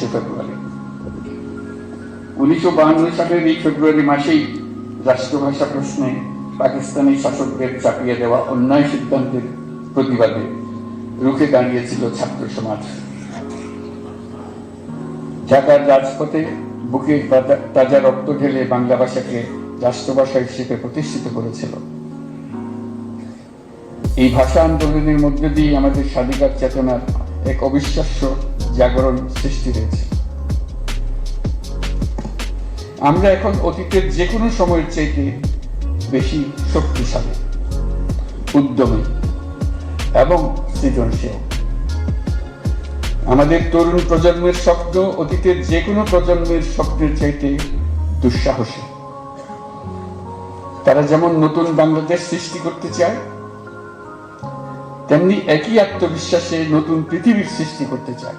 একুশে ফেব্রুয়ারি। উনিশশো বাহান্ন সালের এই ফেব্রুয়ারি মাসেই রাষ্ট্রভাষা প্রশ্নে পাকিস্তানি শাসকদের চাপিয়ে দেওয়া অন্যায় সিদ্ধান্তের প্রতিবাদে রুখে দাঁড়িয়েছিল ছাত্র সমাজ। ঢাকার রাজপথে বুকে তাজা রক্ত ঢেলে বাংলা ভাষাকে রাষ্ট্রভাষা হিসেবে প্রতিষ্ঠিত করেছিল। এই ভাষা আন্দোলনের মধ্যে দিয়ে আমাদের স্বাধিকার চেতনার এক অবিশ্বাস্য জাগরণ সৃষ্টি হয়েছে। আমরা এখন অতীতের যে কোনো সময়ের চাইতে বেশি শক্তিশালী, উদ্যমী এবং সৃজনশীল। আমাদের তরুণ প্রজন্মের স্বপ্ন অতীতের যে কোনো প্রজন্মের স্বপ্নের চাইতে দুঃসাহসী। তারা যেমন নতুন বাংলাদেশ সৃষ্টি করতে চায়, তেমনি একই আত্মবিশ্বাসে নতুন পৃথিবীর সৃষ্টি করতে চায়।